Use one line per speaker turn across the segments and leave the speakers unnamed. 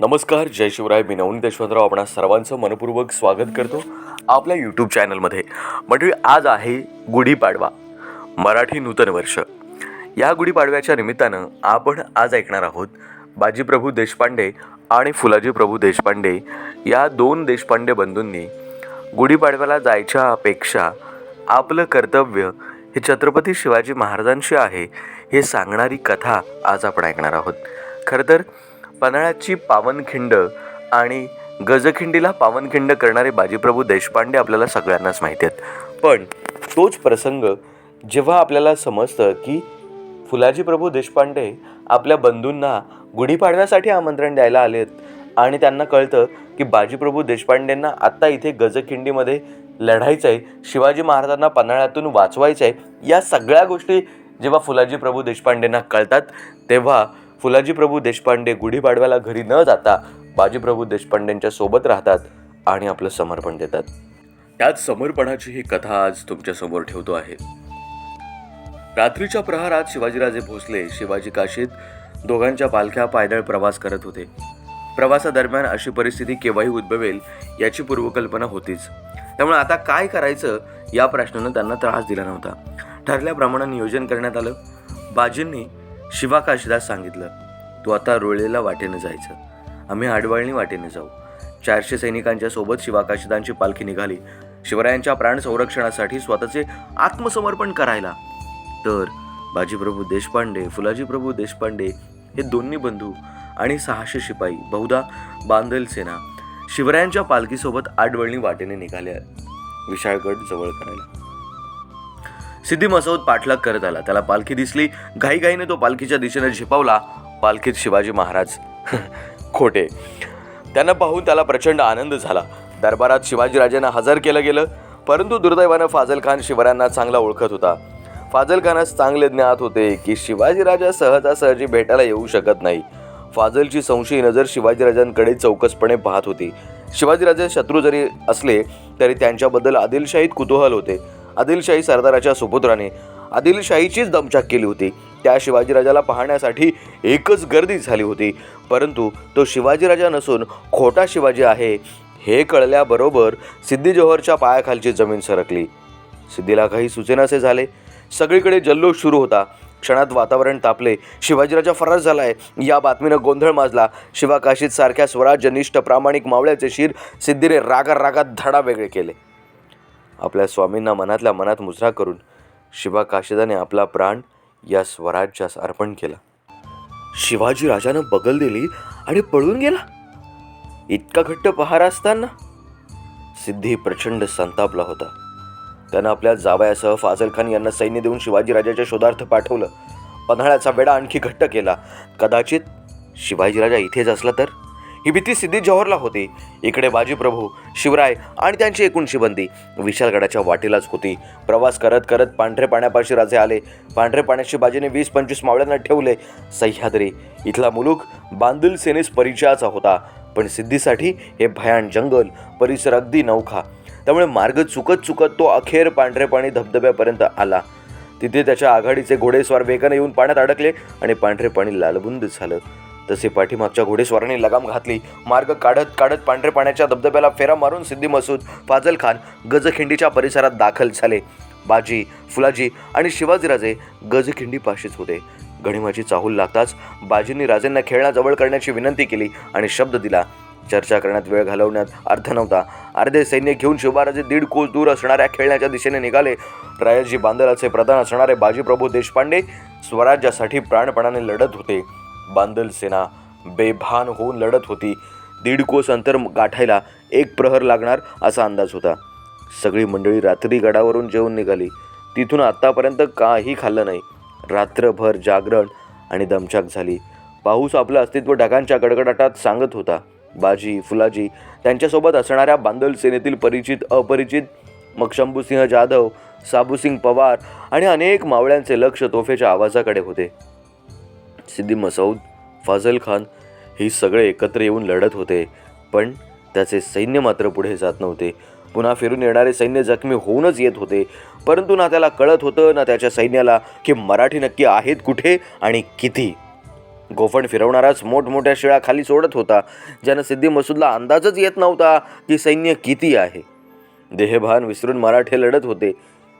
नमस्कार जय शिवराय. मी नवनी देशवंतराव आपणा सर्वांचं मनपूर्वक स्वागत करतो आपल्या यूट्यूब चॅनलमध्ये म्हणजे आज आहे गुढीपाडवा मराठी नूतन वर्ष. या गुढीपाडव्याच्या निमित्तानं आपण आज ऐकणार आहोत बाजीप्रभू देशपांडे आणि फुलाजी प्रभू देशपांडे या दोन देशपांडे बंधूंनी गुढीपाडव्याला जायच्या अपेक्षा आपलं कर्तव्य हे छत्रपती शिवाजी महाराजांशी आहे हे सांगणारी कथा आज आपण ऐकणार आहोत. खरं तर पन्हाळ्याची पावनखिंड आणि गजखिंडीला पावनखिंड करणारे बाजीप्रभू देशपांडे आपल्याला सगळ्यांनाच माहिती आहेत. पण तोच प्रसंग जेव्हा आपल्याला समजतं की फुलाजी प्रभू देशपांडे आपल्या बंधूंना गुढीपाडव्यासाठी आमंत्रण द्यायला आलेत आणि त्यांना कळतं की बाजीप्रभू देशपांडेंना आत्ता इथे गजखिंडीमध्ये लढायचं आहे शिवाजी महाराजांना पन्हाळ्यातून वाचवायचं आहे या सगळ्या गोष्टी जेव्हा फुलाजी प्रभू देशपांडेंना कळतात तेव्हा फुलाजी प्रभू देशपांडे गुढीपाडव्याला घरी न जाता बाजीप्रभू देशपांडेंच्या सोबत राहतात आणि आपलं समर्पण देतात. त्याच समर्पणाची ही कथा आज तुमच्यासमोर ठेवतो आहे. रात्रीच्या प्रहारात शिवाजीराजे भोसले शिवाजी काशीत दोघांच्या पालख्या पायदळ प्रवास करत होते. प्रवासादरम्यान अशी परिस्थिती केव्हाही उद्भवेल याची पूर्वकल्पना होतीच. त्यामुळे आता काय करायचं या प्रश्नानं त्यांना त्रास दिला नव्हता. ठरल्याप्रमाणे नियोजन करण्यात आलं. बाजींनी शिवाकाशदास सांगितलं तू आता रुळेला वाटेनं जायचं. आम्ही आडवळणी वाटेने जाऊ. चारशे सैनिकांच्या सोबत शिवाकाशदांची पालखी निघाली. शिवरायांच्या प्राण संरक्षणासाठी स्वतःचे आत्मसमर्पण करायला. तर बाजीप्रभू देशपांडे फुलाजी प्रभू देशपांडे हे दोन्ही बंधू आणि सहाशे शिपाई बहुधा बांधल सेना शिवरायांच्या पालखीसोबत आडवळणी वाटेने निघाल्या. विशाळगड जवळ करायला. सिद्धी मसौद पाठलाग करत आला. त्याला पालखी दिसली. घाईघाईने तो पालखीच्या दिशेने झेपावला. पालखीत शिवाजी महाराज खोटे. त्यांना पाहून त्याला प्रचंड आनंद झाला. दरबारात शिवाजीराजांना हजर केलं गेलं. परंतु दुर्दैवानं फाजल खान शिवरायांना चांगला ओळखत होता. फाजल खानास चांगले ज्ञात होते की शिवाजीराजा सहजासहजी भेटायला येऊ शकत नाही. फाजलची संशयी नजर शिवाजीराजांकडे चौकसपणे पाहत होती. शिवाजीराजे शत्रू जरी असले तरी त्यांच्याबद्दल आदिलशाहीत कुतूहल होते. आदिलशाही सरदाराच्या सुपुत्राने आदिलशाहीचीच दमछाक केली होती. त्या शिवाजीराजाला पाहण्यासाठी एकच गर्दी झाली होती. परंतु तो शिवाजीराजा नसून खोटा शिवाजी आहे हे कळल्याबरोबर सिद्धी जोहरच्या पायाखालची जमीन सरकली. सिद्धीला काही सुचेनासे झाले. सगळीकडे जल्लोष सुरू होता. क्षणात वातावरण तापले. शिवाजीराजा फरार झाला आहे या बातमीनं गोंधळ माजला. शिवा काशीत सारख्या स्वराज्यनिष्ठ प्रामाणिक मावळ्याचे शिर सिद्धीने रागा रागात धडा वेगळे केले. आपल्या स्वामींना मनातल्या मनात मुजरा करून शिवा काशिदाने आपला प्राण या स्वराज्यास अर्पण केला. शिवाजी राजानं बगल दिली आणि पळून गेला. इतका घट्ट पहारा असताना सिद्धी प्रचंड संतापला होता. त्यानं आपल्या जावयासह फाजल खान यांना सैन्य देऊन शिवाजीराजाच्या शोधार्थ पाठवलं. पन्हाळ्याचा वेडा आणखी घट्ट केला. कदाचित शिवाजीराजा इथेच असला तर? ही भीती सिद्धी जौहरला होती. इकडे बाजीप्रभू शिवराय आणि त्यांची एकूणशी बंदी विशालगडाच्या वाटेलाच होती. प्रवास करत करत पांढरे पाण्यापाशी राजे आले. पांढरे पाण्याची बाजीने वीस पंचवीस मावळ्यांना ठेवले. सह्याद्री इथला मुलूक बांदिल सेनेस परिचयाचा होता. पण सिद्धीसाठी हे भयान जंगल परिसर अगदी नौखा. त्यामुळे मार्ग चुकत चुकत तो अखेर पांढरे पाणी धबधब्यापर्यंत आला. तिथे त्याच्या आघाडीचे घोडेस्वार वेगाने येऊन पाण्यात अडकले आणि पांढरे पाणी लालबुंद झालं. तसे पाठीमागच्या घोडेस्वारांनी लगाम घातली. मार्ग काढत काढत पांढरे पाण्याच्या धबधब्याला फेरा मारून सिद्धी मसूद फाजल खान गजखिंडीच्या परिसरात दाखल झाले. बाजी फुलाजी आणि शिवाजीराजे गजखिंडीपाशीच होते. गणिमाची चाहूल लागताच बाजींनी राजेंना खेळण्याजवळ करण्याची विनंती केली आणि शब्द दिला. चर्चा करण्यात वेळ घालवण्यात अर्थ नव्हता. अर्धे सैन्य घेऊन शिवबाराजे दीड कोस दूर असणाऱ्या खेळण्याच्या दिशेने निघाले. रायाजी बांदलाचे प्रधान असणारे बाजीप्रभू देशपांडे स्वराज्यासाठी प्राणपणाने लढत होते. बांदल सेना बेभान होऊन लढत होती. दीड कोस अंतर गाठायला एक प्रहर लागणार असा अंदाज होता. सगळी मंडळी रात्री गडावरून जेवून निघाली. तिथून आत्तापर्यंत काही खाल्लं नाही. रात्रभर जागरण आणि दमछाक झाली. पाऊस आपलं अस्तित्व ढगांच्या गडगडाटात सांगत होता. बाजी फुलाजी त्यांच्यासोबत असणाऱ्या बांदल सेनेतील परिचित अपरिचित मग शंभूसिंह जाधव साबूसिंग पवार आणि अनेक मावळ्यांचे लक्ष तोफेच्या आवाजाकडे होते. सिद्धी मसौद फाजल खान हे सगळे एकत्र येऊन लढत होते. पण त्याचे सैन्य मात्र पुढे जात नव्हते. पुन्हा फिरून येणारे सैन्य जखमी होऊनच येत होते. परंतु ना त्याला कळत होतं ना त्याच्या सैन्याला की मराठी नक्की आहेत कुठे आणि किती. गोफण फिरवणाराच मोठमोठ्या शिळा खाली सोडत होता ज्यानं सिद्धी मसूदला अंदाजच येत नव्हता की सैन्य किती आहे. देहभान विसरून मराठे लढत होते.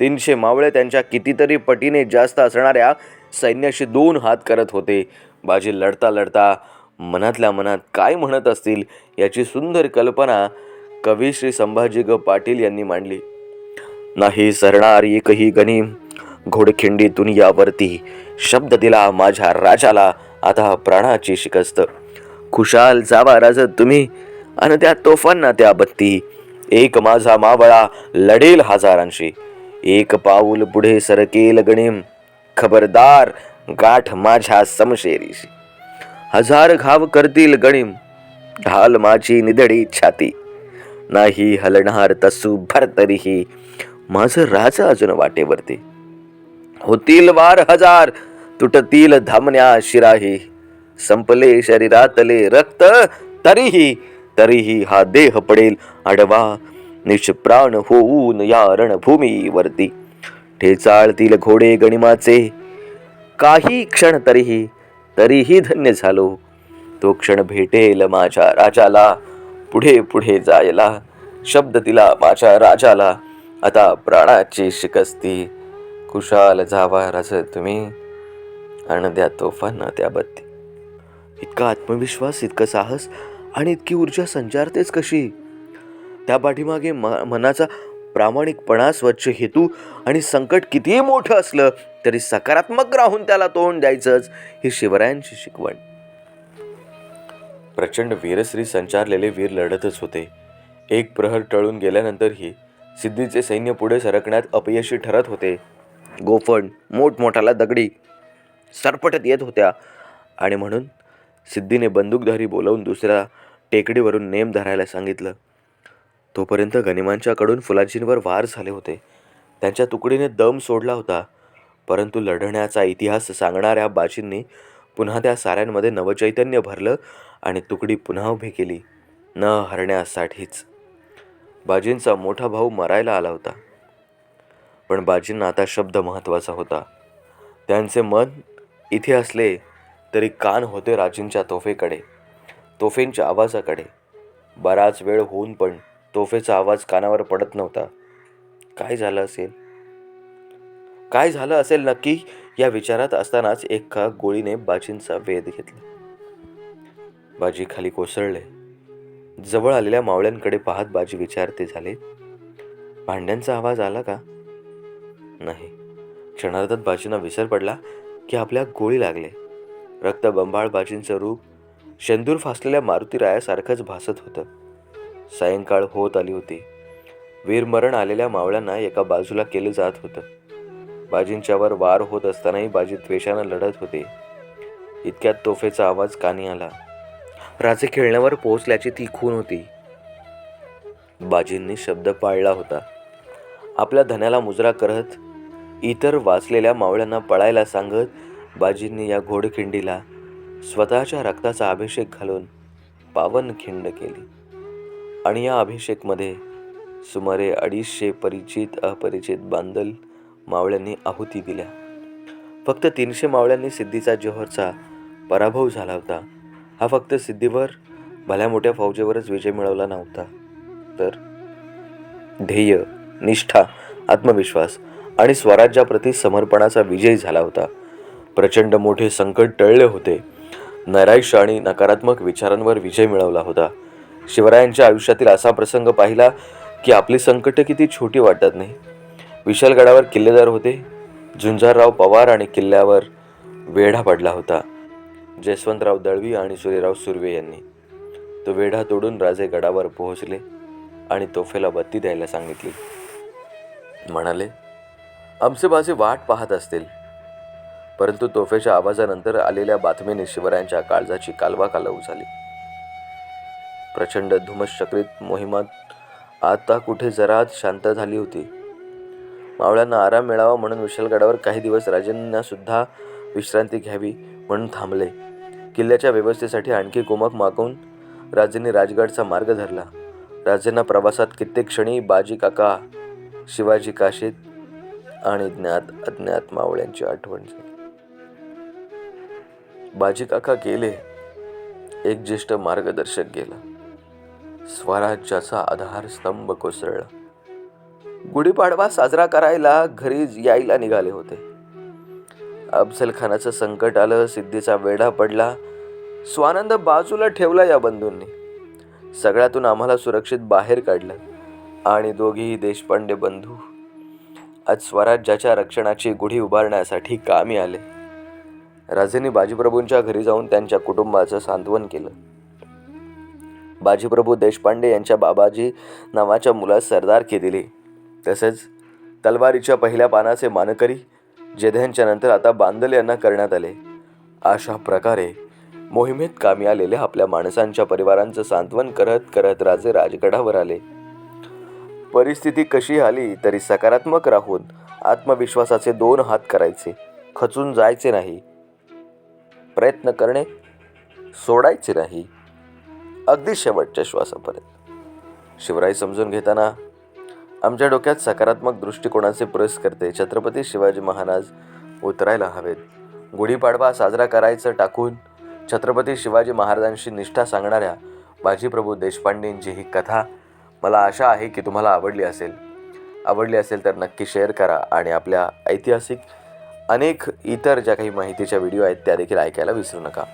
तीनशे मावळे त्यांच्या कितीतरी पटीने जास्त असणाऱ्या सैन्याशी दोन हात करत होते. बाजी लढता लढता मनातल्या मनात काय म्हणत असतील याची सुंदर कल्पना कवी श्री संभाजी ग पाटील यांनी मांडली. नाही सरणार एकही गनिम घोडखिंडीतून यावरती शब्द दिला माझ्या राजाला आता प्राणाची शिकस्त. खुशाल जावा राज तुम्ही आणि त्या तोफांना त्या बत्ती. एक माझा मावळा लढेल हजारांशी. एक पाऊल पुढे सरकेल गणिम खबरदार गाठ माझ्या समशेरीशी. हजार घाव करतील गणिम ढाल माझी निदडी छाती. नाही हलणार तसू भर तरीही माझं राज अजून वाटेवरती. होतील वार हजार तुटतील धामण्या शिराही. संपले शरीरातले रक्त तरीही तरीही हा देह पडेल आडवा. निष्प्राण होऊन या रणभूमीवरती. ठेचाळतील घोडे गणिमाचे? काही क्षण तरीही तरीही धन्य झालो. तो क्षण भेटेल माझ्या राजाला पुढे पुढे जायला. शब्द दिला माझ्या राजाला आता प्राणाची शिकस्ती. कुशाल जावा राज तुम्ही आणि द्या तोफांना त्या बत्ती. इतका आत्मविश्वास इतकं साहस आणि इतकी ऊर्जा संचारतेच कशी? त्या पाठीमागे म मनाचा प्रामाणिकपणा स्वच्छ हेतू आणि संकट कितीही मोठं असलं तरी सकारात्मक राहून त्याला तोंड द्यायचंच ही शिवरायांची शिकवण. प्रचंड वीरश्री संचारलेले वीर लढतच होते. एक प्रहर टळून गेल्यानंतरही सिद्धीचे सैन्य पुढे सरकण्यात अपयशी ठरत होते. गोफण मोठमोठाला दगडी सरपटत येत होत्या आणि म्हणून सिद्धीने बंदूकधारी बोलावून दुसऱ्या टेकडीवरून नेम धरायला सांगितलं. तोपर्यंत गनिमांच्याकडून फुलाजींवर वार झाले होते. त्यांच्या तुकडीने दम सोडला होता. परंतु लढण्याचा इतिहास सांगणाऱ्या बाजींनी पुन्हा त्या साऱ्यांमध्ये नवचैतन्य भरलं आणि तुकडी पुन्हा उभी केली. न हरण्यासाठीच. बाजींचा मोठा भाऊ मरायला आला होता. पण बाजींना आता शब्द महत्त्वाचा होता. त्यांचे मन इथे असले तरी कान होते राजींच्या तोफेकडे तोफेंच्या आवाजाकडे. बराच वेळ होऊन पण तोफेचा आवाज कानावर पडत नव्हता. काय झालं असेल? काय झालं असेल नक्की? या विचारात असतानाच एका गोळीने बाजींचा वेध घेतला. बाजी खाली कोसळले. जवळ आलेल्या मावळ्यांकडे पाहत बाजी विचारते झाले भांड्यांचा आवाज आला का? नाही. क्षणार्धात बाजींना विसर पडला की आपल्या गोळी लागले. रक्त बंबाळ बाजींचं रूप शेंदूर फासलेल्या मारुती रायासारखंच भासत होतं. सायंकाळ होत आली होती. वीरमरण आलेल्या मावळ्यांना एका बाजूला केलं जात होतं. बाजींच्यावर वार होत असतानाही बाजी द्वेषानं लढत होते. इतक्यात तोफेचा आवाज कानी आला. राजे खेळण्यावर पोहोचल्याची ती खून होती. बाजींनी शब्द पाळला होता. आपल्या धन्याला मुजरा करत इतर वाचलेल्या मावळ्यांना पळायला सांगत बाजींनी या घोडखिंडीला स्वतःच्या रक्ताचा अभिषेक घालून पावन खिंड केली. आणि या अभिषेकमध्ये सुमारे अडीचशे परिचित अपरिचित बांदल मावळ्यांनी आहुती दिल्या. फक्त तीनशे मावळ्यांनी सिद्धीचा जोहरचा पराभव झाला होता. हा फक्त सिद्धीवर भल्या मोठ्या फौजेवरच विजय मिळवला नव्हता. तर ध्येय निष्ठा आत्मविश्वास आणि स्वराज्याप्रती समर्पणाचा विजय झाला होता. प्रचंड मोठे संकट टळले होते. नैराश्य आणि नकारात्मक विचारांवर विजय मिळवला होता. शिवरायांच्या आयुष्यातील असा प्रसंग पाहिला की आपली संकट किती छोटी वाटत नाही? विशालगडावर किल्लेदार होते. झुंजारराव पवार आणि किल्ल्यावर वेढा पडला होता. जयवंतराव दळवी आणि सूर्यराव सुर्वे यांनी. तो वेढा तोडून राजे गडावर पोहोचले आणि तोफेला बत्ती द्यायला सांगितली. म्हणाले आमचे बाजे वाट पाहत असतील. परंतु तोफेच्या आवाजानंतर आलेल्या बातमीने शिवरायांच्या काळजाची कालवा कालवू झाली. प्रचंड धुमश्चक्रित मोहिमात आता कुठे जरा शांत झाली होती. मावळ्यांना आराम मिळावा म्हणून विशालगडावर काही दिवस राजेंनासुद्धा विश्रांती घ्यावी म्हणून थांबले. किल्ल्याच्या व्यवस्थेसाठी आणखी कुमक मागून राजांनी राजगडचा मार्ग धरला. राजांना प्रवासात कित्येक क्षणी बाजी काका शिवाजी काशीत आणि ज्ञात अज्ञात मावळ्यांची आठवण झाली. बाजी काका गेले एक ज्येष्ठ मार्गदर्शक गेला. स्वराज्याचा आधार स्तंभ कोसळला. गुढीपाडवा साजरा करायला घरी यायला निघाले होते. अफजल खानाचं संकट आलं सिद्धीचा वेढा पडला. स्वानंद बाजूला ठेवला या बंधूंनी. सगळ्यातून आम्हाला सुरक्षित बाहेर काढलं. आणि दोघीही देशपांडे बंधू. आज स्वराज्याच्या रक्षणाची गुढी उभारण्यासाठी कामी आले. राजेंनी बाजीप्रभूंच्या घरी जाऊन त्यांच्या कुटुंबाचं सांत्वन केलं. बाजीप्रभू देशपांडे यांच्या बाबाजी नावाच्या मुलास सरदारकी दिली तसेच तलवारीच्या पहिल्या पानाचे मानकरी जेध्यांच्या नंतर आता बांदल यांना करण्यात आले. अशा प्रकारे मोहिमेत कामी आलेल्या आपल्या माणसांच्या परिवारांचं सांत्वन करत करत राजे राजगडावर आले. परिस्थिती कशी आली तरी सकारात्मक राहून आत्मविश्वासाचे दोन हात करायचे खचून जायचे नाही. प्रयत्न करणे सोडायचे नाही. अगदी शेवटच्या श्वासापर्यंत. शिवराय समजून घेताना आमच्या डोक्यात सकारात्मक दृष्टिकोनाचे पुरस्कर्ते छत्रपती शिवाजी महाराज उतरायला हवेत. गुढीपाडवा साजरा करायचं टाकून छत्रपती शिवाजी महाराजांशी निष्ठा सांगणाऱ्या बाजीप्रभू देशपांडेंची ही कथा मला आशा आहे की तुम्हाला आवडली असेल. आवडली असेल तर नक्की शेअर करा आणि आपल्या ऐतिहासिक अनेक इतर ज्या काही माहितीच्या व्हिडिओ आहेत त्या देखील ऐकायला विसरू नका.